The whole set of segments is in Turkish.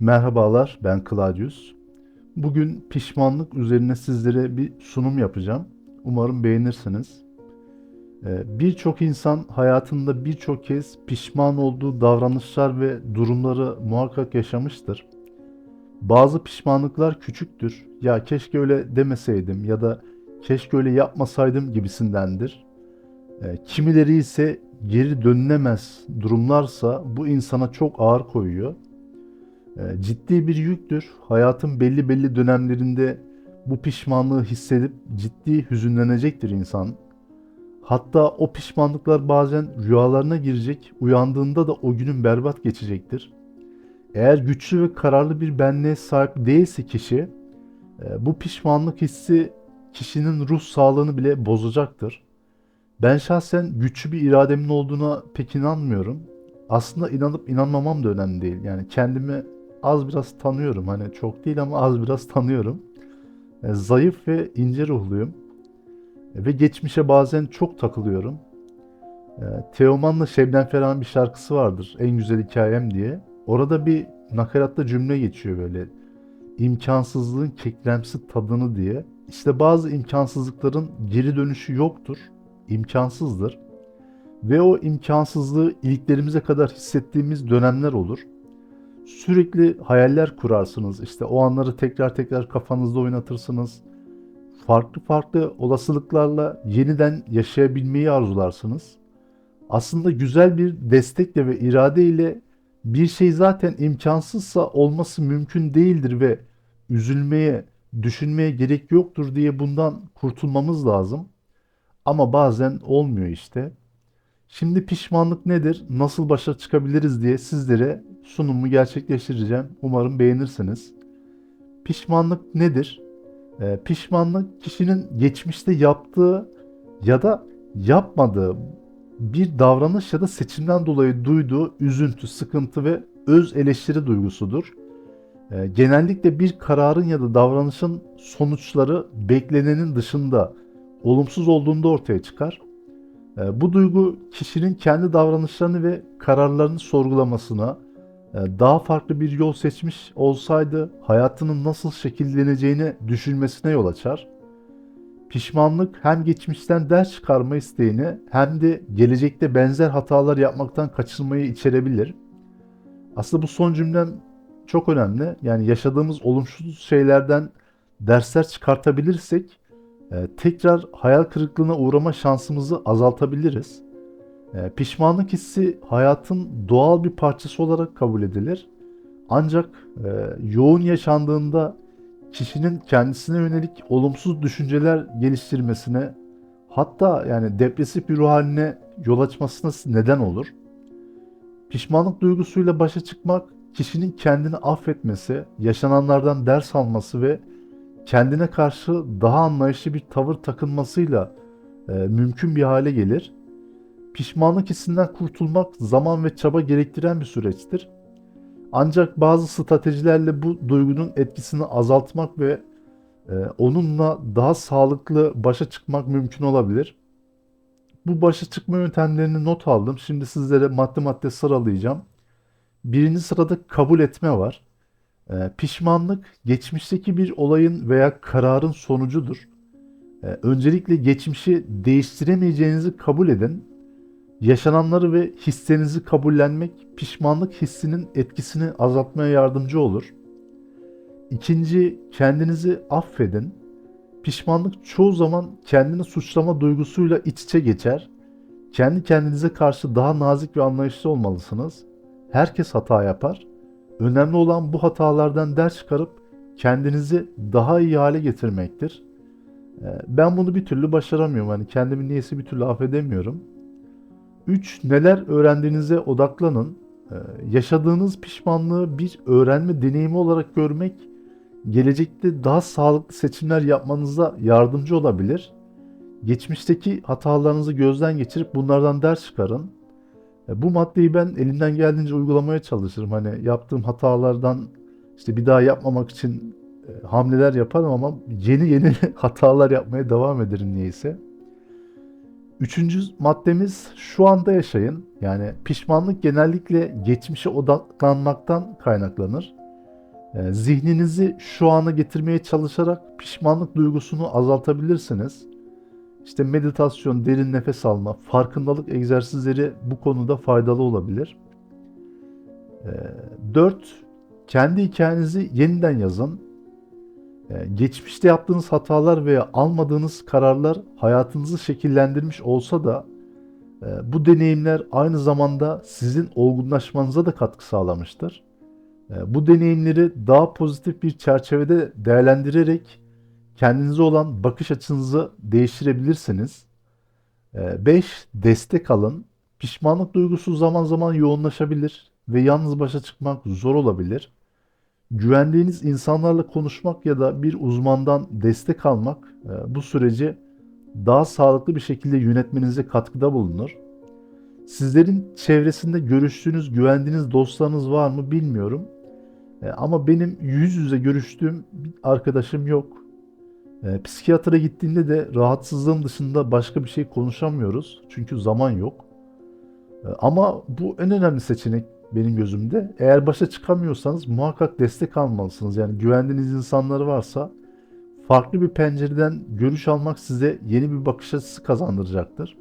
Merhabalar, ben Claudius. Bugün pişmanlık üzerine sizlere bir sunum yapacağım. Umarım beğenirsiniz. Ee, Birçok insan hayatında birçok kez pişman olduğu davranışlar ve durumları muhakkak yaşamıştır. Bazı pişmanlıklar küçüktür. Ya keşke öyle demeseydim ya da keşke öyle yapmasaydım gibisindendir. Ee, Kimileri ise geri dönülemez durumlarsa bu insana çok ağır koyuyor. E, ciddi bir yüktür. Hayatın belli belli dönemlerinde bu pişmanlığı hissedip ciddi hüzünlenecektir insan. Hatta o pişmanlıklar bazen rüyalarına girecek, uyandığında da o günün berbat geçecektir. Eğer güçlü ve kararlı bir benliğe sahip değilse kişi, e, bu pişmanlık hissi kişinin ruh sağlığını bile bozacaktır. Ben şahsen güçlü bir irademin olduğuna pek inanmıyorum. Aslında inanıp inanmamam da önemli değil. Yani kendimi az biraz tanıyorum. Hani çok değil ama az biraz tanıyorum. E, zayıf ve ince ruhluyum. E, ve geçmişe bazen çok takılıyorum. E, Teoman'la Şebnem Ferah'ın bir şarkısı vardır. En güzel hikayem diye. Orada bir nakaratta cümle geçiyor böyle. İmkansızlığın kekremsi tadını diye. İşte bazı imkansızlıkların geri dönüşü yoktur. imkansızdır. Ve o imkansızlığı iliklerimize kadar hissettiğimiz dönemler olur. Sürekli hayaller kurarsınız. İşte o anları tekrar tekrar kafanızda oynatırsınız. Farklı farklı olasılıklarla yeniden yaşayabilmeyi arzularsınız. Aslında güzel bir destekle ve irade ile bir şey zaten imkansızsa olması mümkün değildir ve üzülmeye, düşünmeye gerek yoktur diye bundan kurtulmamız lazım. Ama bazen olmuyor işte. Şimdi pişmanlık nedir, nasıl başa çıkabiliriz diye sizlere sunumu gerçekleştireceğim. Umarım beğenirsiniz. Pişmanlık nedir? Ee, pişmanlık kişinin geçmişte yaptığı ya da yapmadığı bir davranış ya da seçimden dolayı duyduğu üzüntü, sıkıntı ve öz eleştiri duygusudur. Ee, genellikle bir kararın ya da davranışın sonuçları beklenenin dışında olumsuz olduğunda ortaya çıkar. Ee, Bu duygu kişinin kendi davranışlarını ve kararlarını sorgulamasına, e, daha farklı bir yol seçmiş olsaydı hayatının nasıl şekilleneceğini düşünmesine yol açar. Pişmanlık hem geçmişten ders çıkarma isteğini hem de gelecekte benzer hatalar yapmaktan kaçınmayı içerebilir. Aslında bu son cümlem çok önemli. Yani yaşadığımız olumsuz şeylerden dersler çıkartabilirsek e, tekrar hayal kırıklığına uğrama şansımızı azaltabiliriz. E, pişmanlık hissi hayatın doğal bir parçası olarak kabul edilir. Ancak e, yoğun yaşandığında kişinin kendisine yönelik olumsuz düşünceler geliştirmesine hatta yani depresif bir ruh haline yol açmasına neden olur. Pişmanlık duygusuyla başa çıkmak kişinin kendini affetmesi, yaşananlardan ders alması ve kendine karşı daha anlayışlı bir tavır takınmasıyla e, mümkün bir hale gelir. Pişmanlık hissinden kurtulmak zaman ve çaba gerektiren bir süreçtir. Ancak bazı stratejilerle bu duygunun etkisini azaltmak ve e, onunla daha sağlıklı başa çıkmak mümkün olabilir. Bu başa çıkma yöntemlerini not aldım. Şimdi sizlere madde madde sıralayacağım. Birinci sırada kabul etme var. E, pişmanlık geçmişteki bir olayın veya kararın sonucudur. E, öncelikle geçmişi değiştiremeyeceğinizi kabul edin. Yaşananları ve hislerinizi kabullenmek pişmanlık hissinin etkisini azaltmaya yardımcı olur. İkinci, kendinizi affedin. Pişmanlık çoğu zaman kendini suçlama duygusuyla iç içe geçer. Kendi kendinize karşı daha nazik ve anlayışlı olmalısınız. Herkes hata yapar. Önemli olan bu hatalardan ders çıkarıp kendinizi daha iyi hale getirmektir. Ee, Ben bunu bir türlü başaramıyorum. Hani kendimi niyeyse bir türlü affedemiyorum. 3. Neler öğrendiğinize odaklanın. Ee, Yaşadığınız pişmanlığı bir öğrenme deneyimi olarak görmek gelecekte daha sağlıklı seçimler yapmanıza yardımcı olabilir. Geçmişteki hatalarınızı gözden geçirip bunlardan ders çıkarın. E, Bu maddeyi ben elimden geldiğince uygulamaya çalışırım. Hani yaptığım hatalardan işte bir daha yapmamak için e, hamleler yaparım ama yeni yeni hatalar yapmaya devam ederim niyeyse. Üçüncü maddemiz şu anda yaşayın. Yani pişmanlık genellikle geçmişe odaklanmaktan kaynaklanır. E, zihninizi şu ana getirmeye çalışarak pişmanlık duygusunu azaltabilirsiniz. İşte meditasyon, derin nefes alma, farkındalık egzersizleri bu konuda faydalı olabilir. 4. Kendi hikayenizi yeniden yazın. Ee, geçmişte yaptığınız hatalar veya almadığınız kararlar hayatınızı şekillendirmiş olsa da e, bu deneyimler aynı zamanda sizin olgunlaşmanıza da katkı sağlamıştır. E, bu deneyimleri daha pozitif bir çerçevede değerlendirerek kendinize olan bakış açınızı değiştirebilirsiniz. 5. E, destek alın. Pişmanlık duygusu zaman zaman yoğunlaşabilir ve yalnız başa çıkmak zor olabilir. Güvendiğiniz insanlarla konuşmak ya da bir uzmandan destek almak e, bu süreci daha sağlıklı bir şekilde yönetmenize katkıda bulunur. Sizlerin çevresinde görüştüğünüz, güvendiğiniz dostlarınız var mı bilmiyorum. E, ama benim yüz yüze görüştüğüm bir arkadaşım yok. E, psikiyatra gittiğinde de rahatsızlığım dışında başka bir şey konuşamıyoruz. Çünkü zaman yok. Ama bu en önemli seçenek benim gözümde. Eğer başa çıkamıyorsanız muhakkak destek almalısınız. Yani güvendiğiniz insanları varsa farklı bir pencereden görüş almak size yeni bir bakış açısı kazandıracaktır.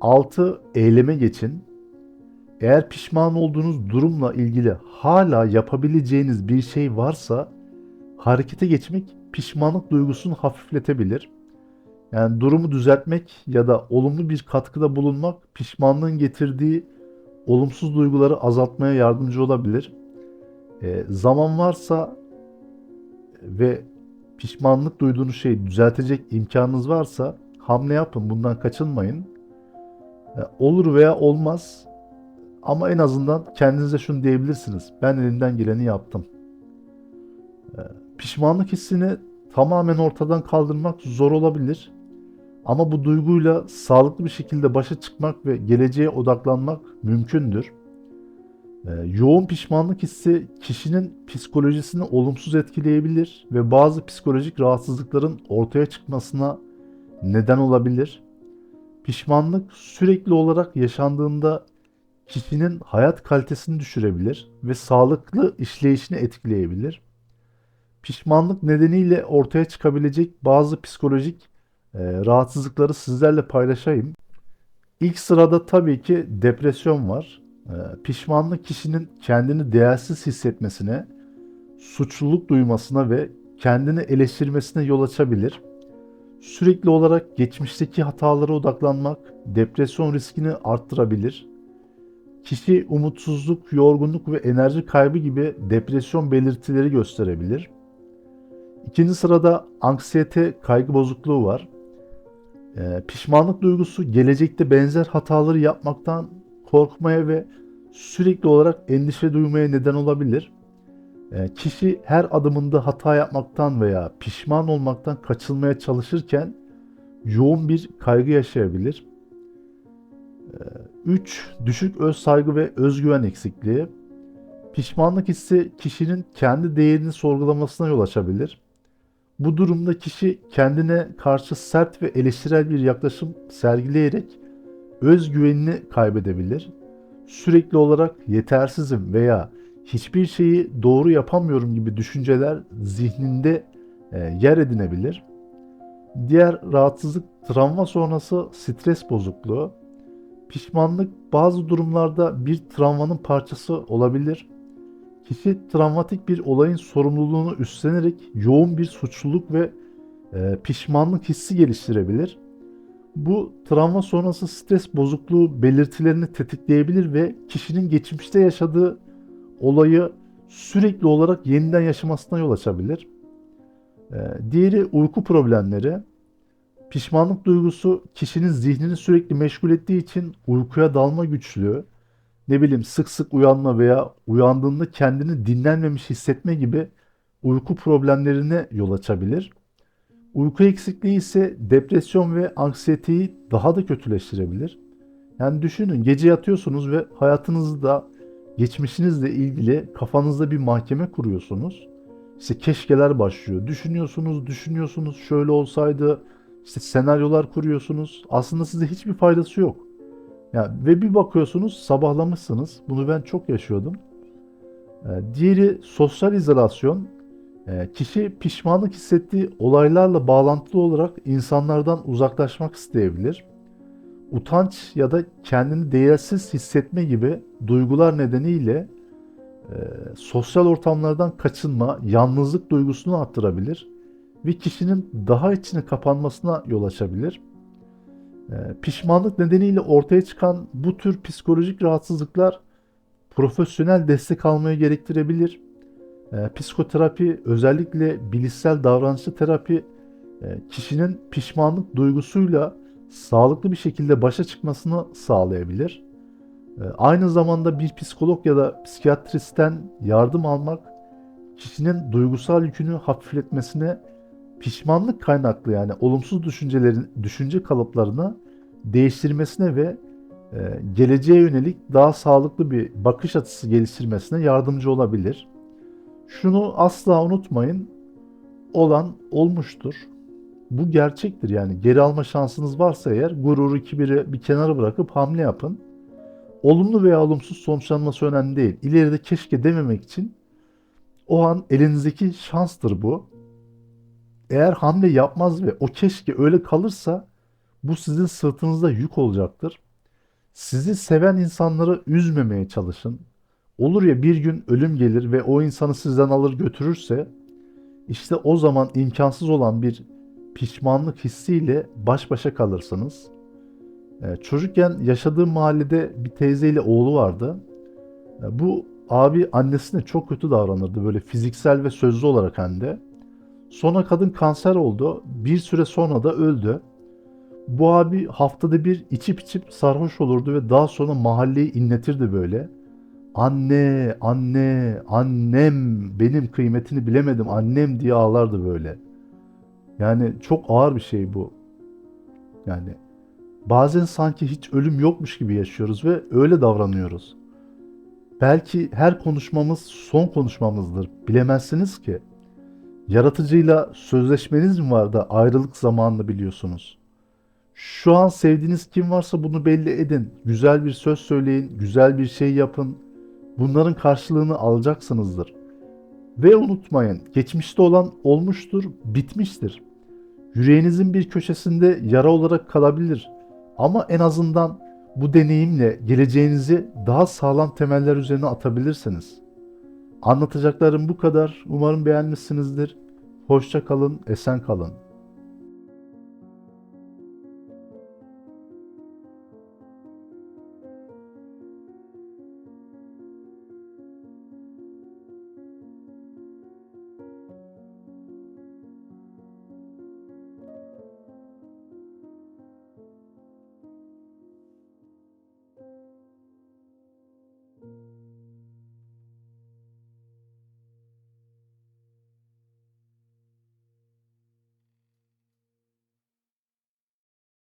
6. Ee, eyleme geçin. Eğer pişman olduğunuz durumla ilgili hala yapabileceğiniz bir şey varsa harekete geçmek pişmanlık duygusunu hafifletebilir. Yani durumu düzeltmek ya da olumlu bir katkıda bulunmak pişmanlığın getirdiği olumsuz duyguları azaltmaya yardımcı olabilir. E, zaman varsa ve pişmanlık duyduğunuz şeyi düzeltecek imkanınız varsa hamle yapın. Bundan kaçınmayın. E, olur veya olmaz ama en azından kendinize şunu diyebilirsiniz. Ben elimden geleni yaptım. E, pişmanlık hissini tamamen ortadan kaldırmak zor olabilir. Ama bu duyguyla sağlıklı bir şekilde başa çıkmak ve geleceğe odaklanmak mümkündür. Ee, yoğun pişmanlık hissi kişinin psikolojisini olumsuz etkileyebilir ve bazı psikolojik rahatsızlıkların ortaya çıkmasına neden olabilir. Pişmanlık sürekli olarak yaşandığında kişinin hayat kalitesini düşürebilir ve sağlıklı işleyişini etkileyebilir. Pişmanlık nedeniyle ortaya çıkabilecek bazı psikolojik e, rahatsızlıkları sizlerle paylaşayım. İlk sırada tabii ki depresyon var. E, pişmanlık kişinin kendini değersiz hissetmesine, suçluluk duymasına ve kendini eleştirmesine yol açabilir. Sürekli olarak geçmişteki hatalara odaklanmak depresyon riskini arttırabilir. Kişi umutsuzluk, yorgunluk ve enerji kaybı gibi depresyon belirtileri gösterebilir. İkinci sırada anksiyete, kaygı bozukluğu var. E, pişmanlık duygusu gelecekte benzer hataları yapmaktan korkmaya ve sürekli olarak endişe duymaya neden olabilir. E, kişi her adımında hata yapmaktan veya pişman olmaktan kaçılmaya çalışırken yoğun bir kaygı yaşayabilir. 3. E, düşük öz saygı ve özgüven eksikliği. Pişmanlık hissi kişinin kendi değerini sorgulamasına yol açabilir. Bu durumda kişi kendine karşı sert ve eleştirel bir yaklaşım sergileyerek özgüvenini kaybedebilir. Sürekli olarak yetersizim veya hiçbir şeyi doğru yapamıyorum gibi düşünceler zihninde e, yer edinebilir. Diğer rahatsızlık travma sonrası stres bozukluğu. Pişmanlık bazı durumlarda bir travmanın parçası olabilir Kişi travmatik bir olayın sorumluluğunu üstlenerek yoğun bir suçluluk ve e, pişmanlık hissi geliştirebilir. Bu travma sonrası stres bozukluğu belirtilerini tetikleyebilir ve kişinin geçmişte yaşadığı olayı sürekli olarak yeniden yaşamasına yol açabilir. E, diğeri uyku problemleri. Pişmanlık duygusu kişinin zihnini sürekli meşgul ettiği için uykuya dalma güçlüğü, ne bileyim sık sık uyanma veya uyandığında kendini dinlenmemiş hissetme gibi uyku problemlerine yol açabilir. Uyku eksikliği ise depresyon ve anksiyeteyi daha da kötüleştirebilir. Yani düşünün gece yatıyorsunuz ve hayatınızda geçmişinizle ilgili kafanızda bir mahkeme kuruyorsunuz. İşte keşkeler başlıyor. Düşünüyorsunuz, düşünüyorsunuz şöyle olsaydı işte senaryolar kuruyorsunuz. Aslında size hiçbir faydası yok. Ya ve bir bakıyorsunuz sabahlamışsınız. Bunu ben çok yaşıyordum. E, diğeri sosyal izolasyon. E, kişi pişmanlık hissettiği olaylarla bağlantılı olarak insanlardan uzaklaşmak isteyebilir. Utanç ya da kendini değersiz hissetme gibi duygular nedeniyle e, sosyal ortamlardan kaçınma, yalnızlık duygusunu arttırabilir ve kişinin daha içine kapanmasına yol açabilir. E, pişmanlık nedeniyle ortaya çıkan bu tür psikolojik rahatsızlıklar profesyonel destek almayı gerektirebilir. E, psikoterapi, özellikle bilişsel davranışçı terapi e, kişinin pişmanlık duygusuyla sağlıklı bir şekilde başa çıkmasını sağlayabilir. E, aynı zamanda bir psikolog ya da psikiyatristten yardım almak kişinin duygusal yükünü hafifletmesine, pişmanlık kaynaklı yani olumsuz düşüncelerin düşünce kalıplarını değiştirmesine ve e, geleceğe yönelik daha sağlıklı bir bakış açısı geliştirmesine yardımcı olabilir. Şunu asla unutmayın. Olan olmuştur. Bu gerçektir yani geri alma şansınız varsa eğer gururu kibiri bir kenara bırakıp hamle yapın. Olumlu veya olumsuz sonuçlanması önemli değil. İleride keşke dememek için o an elinizdeki şanstır bu. Eğer hamle yapmaz ve o keşke öyle kalırsa bu sizin sırtınızda yük olacaktır. Sizi seven insanları üzmemeye çalışın. Olur ya bir gün ölüm gelir ve o insanı sizden alır götürürse işte o zaman imkansız olan bir pişmanlık hissiyle baş başa kalırsınız. Ee, çocukken yaşadığım mahallede bir teyzeyle oğlu vardı. Ee, bu abi annesine çok kötü davranırdı böyle fiziksel ve sözlü olarak hem de. Sonra kadın kanser oldu. Bir süre sonra da öldü. Bu abi haftada bir içip içip sarhoş olurdu ve daha sonra mahalleyi inletirdi böyle. Anne, anne, annem benim kıymetini bilemedim annem diye ağlardı böyle. Yani çok ağır bir şey bu. Yani bazen sanki hiç ölüm yokmuş gibi yaşıyoruz ve öyle davranıyoruz. Belki her konuşmamız son konuşmamızdır. Bilemezsiniz ki. Yaratıcıyla sözleşmeniz mi var da ayrılık zamanını biliyorsunuz? Şu an sevdiğiniz kim varsa bunu belli edin. Güzel bir söz söyleyin, güzel bir şey yapın. Bunların karşılığını alacaksınızdır. Ve unutmayın, geçmişte olan olmuştur, bitmiştir. Yüreğinizin bir köşesinde yara olarak kalabilir. Ama en azından bu deneyimle geleceğinizi daha sağlam temeller üzerine atabilirsiniz. Anlatacaklarım bu kadar. Umarım beğenmişsinizdir. Hoşça kalın, esen kalın.